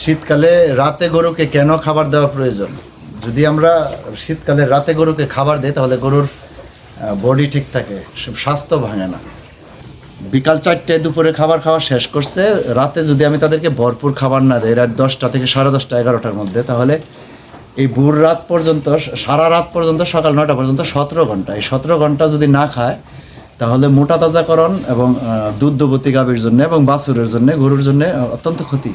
শীতকালে রাতে গরুকে কেন খাবার দেওয়া প্রয়োজন? যদি আমরা শীতকালে রাতে গরুকে খাবার দিই, তাহলে গরুর বডি ঠিক থাকে স্বাস্থ্য ভাঙে না। বিকাল চারটায় দুপুরে খাবার খাওয়া শেষ করছে। রাতে যদি আমি তাদেরকে ভরপুর খাবার না দিই, রাত দশটা থেকে সাড়ে দশটা, এগারোটার মধ্যে, তাহলে এই ভোর রাত পর্যন্ত, সারা রাত পর্যন্ত, সকাল নটা পর্যন্ত সতেরো ঘণ্টা। এই সতেরো ঘণ্টা যদি না খায়, তাহলে মোটা তাজাকরণ এবং দুগ্ধবতী গাভীর জন্য এবং বাছুরের জন্য, গরুর জন্য অত্যন্ত ক্ষতি।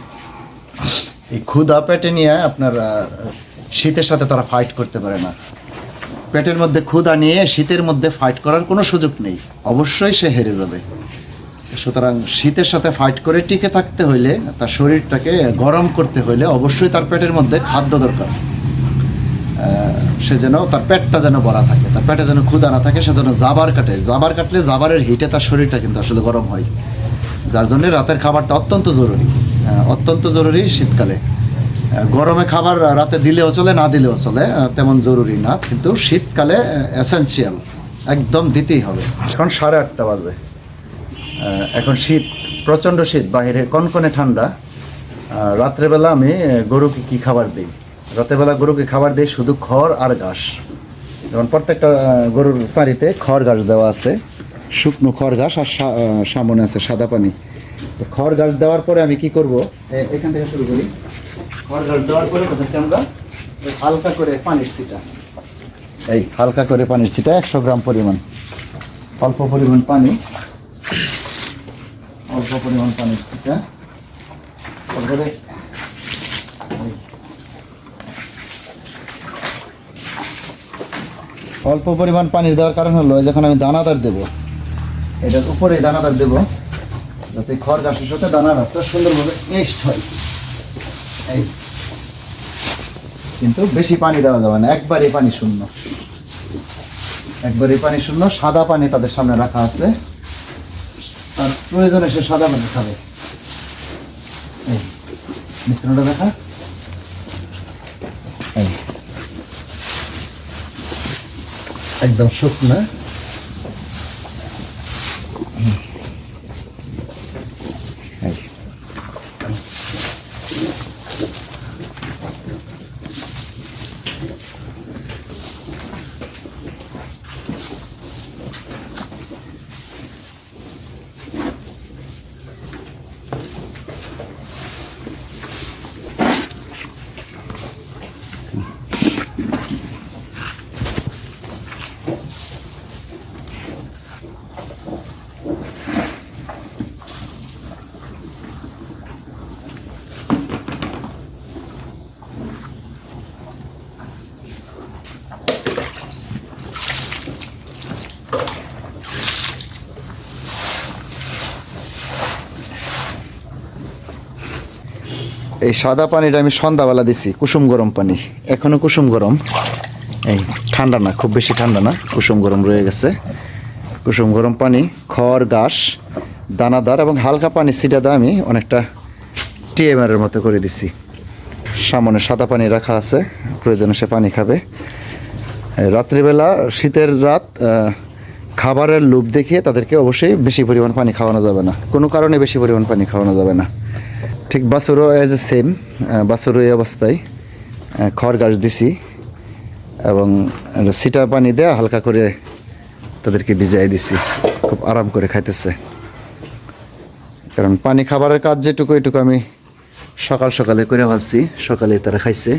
এই ক্ষুধা পেটে নিয়ে আপনার শীতের সাথে তারা ফাইট করতে পারে না। পেটের মধ্যে ক্ষুধা নিয়ে শীতের মধ্যে ফাইট করার কোনো সুযোগ নেই। অবশ্যই সে হেরে যাবে। সুতরাং শীতের সাথে ফাইট করে টিকে থাকতে হইলে, তার শরীরটাকে গরম করতে হইলে অবশ্যই তার পেটের মধ্যে খাদ্য দরকার। সে যেন, তার পেটটা যেন ভরা থাকে, তার পেটে যেন ক্ষুধা না থাকে, সে যেন জাবার কাটে। জাবার কাটলে জাবারের হিটে তার শরীরটা কিন্তু আসলে গরম হয়। যার জন্য রাতের খাবারটা অত্যন্ত জরুরি। অত্যন্ত জরুরি শীতকালে। গরমে খাবার রাতে দিলেও চলে, না দিলেও চলে তেমন জরুরি না, কিন্তু শীতকালে এসেন্সিয়াল একদম দিতেই হবে। এখন সাড়ে আটটা বাজবে। এখন শীত, প্রচণ্ড শীত বাইরে কনকনে ঠান্ডা। রাত্রেবেলা আমি গরুকে কি খাবার দিই? রাত্রেবেলা গরুকে খাবার দিই শুধু খড় আর ঘাস। যেমন প্রত্যেকটা গরুর সারিতে খড় ঘাস দেওয়া আছে, শুকনো খড় ঘাস আর সামনে আছে সাদা পানি। খড় গাছ দেওয়ার পরে আমি কি করব? এখান থেকে শুরু করি। খড় ঘাস দেওয়ার পরে তাদেরকে আমরা হালকা করে পানির ছিটা। এই হালকা করে পানির ছিটা একশো গ্রাম পরিমাণ। অল্প পরিমাণ পানি। অল্প পরিমাণ পানির ছিটা। তারপরে অল্প পরিমাণ পানি দেওয়ার কারণ হলো যখন আমি দানাদার দেব এটার উপরে দানাদার দেব যাতে খড় ঘাসের সাথে দানাদারটা সুন্দরভাবে মিক্সড হয়। এই। কিন্তু বেশি পানি দেওয়া যাবে না একবারে পানি শূন্য। একবারে পানি শূন্য, সাদা পানি তাদের সামনে রাখা আছে। তার প্রয়োজনে সে সাদা পানি খাবে। এই, মিশ্রণটা দেখা। একদম শুকনো। এই সাদা পানিটা আমি সন্ধ্যাবেলা দিছি, কুসুম গরম পানি। এখনও কুসুম গরম। এই ঠান্ডা না, খুব বেশি ঠান্ডা না, কুসুম গরম রয়ে গেছে। কুসুম গরম পানি, খড়, ঘাস, দানাদার এবং হালকা পানি ছিটাদা আমি অনেকটা টিএমআরের মতো করে দিছি। সামনে সাদা পানি রাখা আছে, প্রয়োজনে সে পানি খাবে। রাত্রিবেলা, শীতের রাত খাবারের লোভ দেখিয়ে তাদেরকে অবশ্যই বেশি পরিমাণ পানি খাওয়ানো যাবে না। কোনো কারণে বেশি পরিমাণ পানি খাওয়ানো যাবে না। ঠিক বাছুরও এজ এ সেম বাছুরও এই অবস্থায় খড় গাছ দিছি এবং সিটা পানি দেয়া হালকা করে তাদেরকে ভিজাই দিছি। খুব আরাম করে খাইতেছে। কারণ পানি খাবারের কাজ যেটুকু, এটুকু আমি সকাল সকালে করে ভাবছি সকালে তারা খাইছে।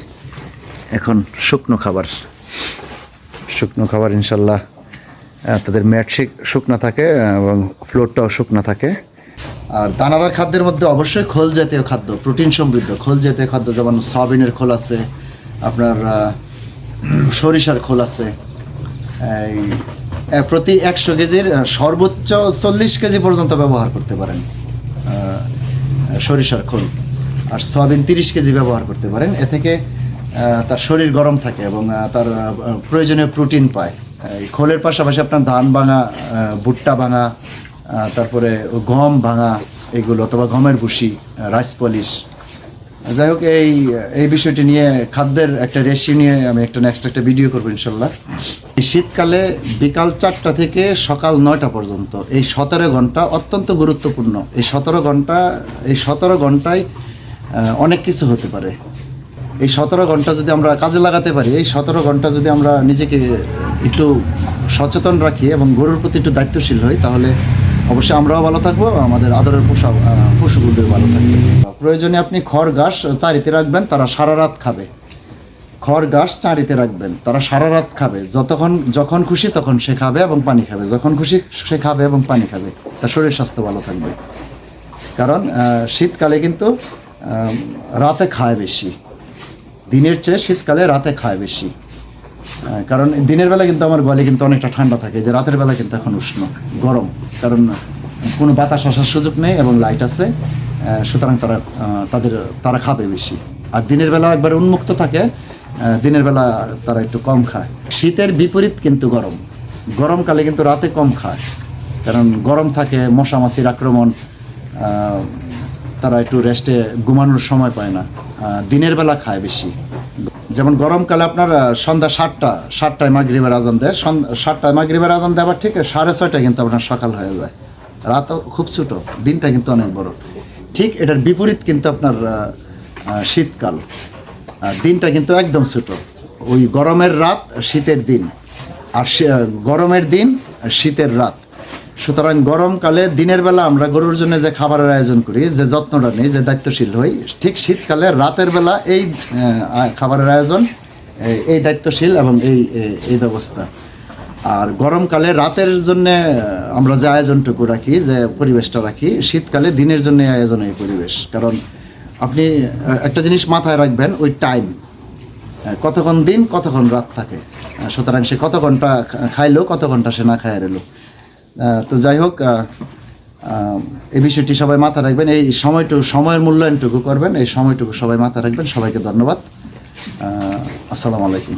এখন শুকনো খাবার। শুকনো খাবার ইনশাল্লাহ তাদের ম্যাট শুকনো থাকে এবং ফ্লোরটাও শুকনো থাকে। আর দানাদার খাদ্যের মধ্যে অবশ্যই খোল জাতীয় খাদ্য, প্রোটিন সমৃদ্ধ, খোল জাতীয় খাদ্য যেমন সয়াবিনের খোল আছে, আপনার সরিষার খোল আছে প্রতি একশো কেজির সর্বোচ্চ চল্লিশ কেজি পর্যন্ত ব্যবহার করতে পারেন সরিষার খোল। আর সয়াবিন তিরিশ কেজি ব্যবহার করতে পারেন, এ থেকে তার শরীর গরম থাকে এবং তার প্রয়োজনীয় প্রোটিন পায়। খোলের পাশাপাশি আপনার ধান ভাঙা ভুট্টা ভাঙা তারপরে গম ভাঙা এগুলো অথবা গমের ভুসি রাইস পলিশ। যাই হোক, এই এই বিষয়টি নিয়ে খাদ্যের একটা রেশিও নিয়ে আমি একটা নেক্সট একটা ভিডিও করব ইনশাল্লাহ। এই শীতকালে বিকাল চারটা থেকে সকাল নয়টা পর্যন্ত এই সতেরো ঘণ্টা অত্যন্ত গুরুত্বপূর্ণ। এই সতেরো ঘণ্টা, এই সতেরো ঘন্টায় অনেক কিছু হতে পারে। এই সতেরো ঘণ্টা যদি আমরা কাজে লাগাতে পারি, এই সতেরো ঘণ্টা যদি আমরা নিজেকে একটু সচেতন রাখি এবং গরুর প্রতি একটু দায়িত্বশীল হই, তাহলে অবশ্যই আমরাও ভালো থাকব, আমাদের আদরের পোষা পশুগুলোও ভালো থাকবে। প্রয়োজনে আপনি খড় ঘাস চারিতে রাখবেন, তারা সারা রাত খাবে। খড় ঘাস চারিতে রাখবেন, তারা সারা রাত খাবে। যতক্ষণ, যখন খুশি তখন সে খাবে এবং পানি খাবে। যখন খুশি সে খাবে এবং পানি খাবে। তার শরীর স্বাস্থ্য ভালো থাকবে। কারণ শীতকালে কিন্তু রাতে খায় বেশি। দিনের চেয়ে শীতকালে রাতে খায় বেশি। কারণ দিনের বেলা কিন্তু আমার গলে কিন্তু অনেকটা ঠান্ডা থাকে যে রাতের বেলা কিন্তু এখন উষ্ণ, গরম। কারণ কোনো বাতাস আসার সুযোগ নেই এবং লাইট আছে সুতরাং তারা তাদের, তারা খাবে বেশি। আর দিনের বেলা একবার উন্মুক্ত থাকে দিনের বেলা তারা একটু কম খায়। শীতের বিপরীত কিন্তু গরম। গরমকালে কিন্তু রাতে কম খায়। কারণ গরম থাকে মশা মাছির আক্রমণ তারা একটু রেস্টে ঘুমানোর সময় পায় না। দিনের বেলা খায় বেশি। যেমন গরমকালে আপনার সন্ধ্যা সাতটা, সাতটায় মাগরিবের আজান দেয়। সাতটায় মাগরিবের আজান দেওয়ার ঠিক সাড়ে ছয়টায় কিন্তু আপনার সকাল হয়ে যায়। রাতও খুব ছোটো, দিনটা কিন্তু অনেক বড়। ঠিক এটার বিপরীত কিন্তু আপনার শীতকাল। দিনটা কিন্তু একদম ছোট। ওই গরমের রাত, শীতের দিন। আর গরমের দিন শীতের রাত। সুতরাং গরমকালে দিনের বেলা আমরা গরুর জন্য যে খাবারের আয়োজন করি যে যত্নটা নিই যে দায়িত্বশীল হই ঠিক শীতকালে রাতের বেলা এই খাবারের আয়োজন এই- দায়িত্বশীল এবং এই এই- ব্যবস্থা। আর গরমকালে রাতের জন্য আমরা যে আয়োজনটুকু রাখি যে পরিবেশটা রাখি শীতকালে দিনের জন্য আয়োজন এই পরিবেশ। কারণ আপনি একটা জিনিস মাথায় রাখবেন ওই টাইম। কতক্ষণ দিন কতক্ষণ রাত থাকে। সুতরাং সে কত ঘণ্টা খাইলো কত ঘণ্টা সে না রইল। আহ, তো যাই হোক এই বিষয়টি সবাই মাথা রাখবেন। এই সময়টুকু, সময়ের মূল্যায়নটুকু করবেন। এই সময়টুকু সবাই মাথা রাখবেন। সবাইকে ধন্যবাদ। আসসালামু আলাইকুম।